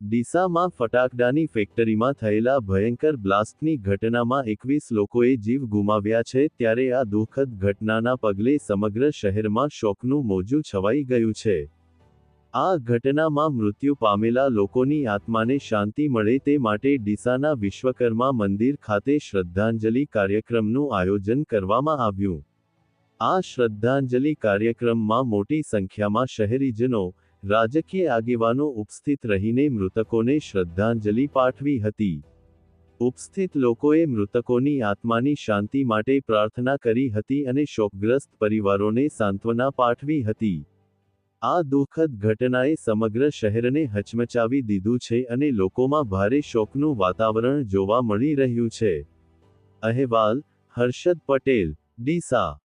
ડીસામાં ફટાકડાની ફેક્ટરીમાં થયેલા ભયંકર બ્લાસ્ટની ઘટનામાં એકવીસ લોકોએ જીવ ગુમાવ્યા છે ત્યારે આ દુઃખદ ઘટનાના પગલે સમગ્ર શહેરમાં શોકનું મોજું છવાઈ ગયું છે. આ ઘટનામાં મૃત્યુ પામેલા લોકોની આત્માને શાંતિ મળે તે માટે ડીસાના વિશ્વકર્મા મંદિર ખાતે શ્રદ્ધાંજલિ કાર્યક્રમનું આયોજન કરવામાં આવ્યું. આ શ્રદ્ધાંજલિ કાર્યક્રમમાં મોટી સંખ્યામાં શહેરીજનો રાજકીય આગેવાનો ઉપસ્થિત રહીને મૃતકોને શ્રદ્ધાંજલિ પાઠવી હતી. ઉપસ્થિત લોકોએ મૃતકોની આત્માની શાંતિ માટે પ્રાર્થના કરી હતી અને શોકગ્રસ્ત પરિવારોને સાંત્વના પાઠવી હતી. આ દુઃખદ ઘટનાએ સમગ્ર શહેરને હચમચાવી દીધું છે અને લોકોમાં ભારે શોકનું વાતાવરણ જોવા મળી રહ્યું છે. અહેવાલ, હર્ષદ પટેલ, ડીસા.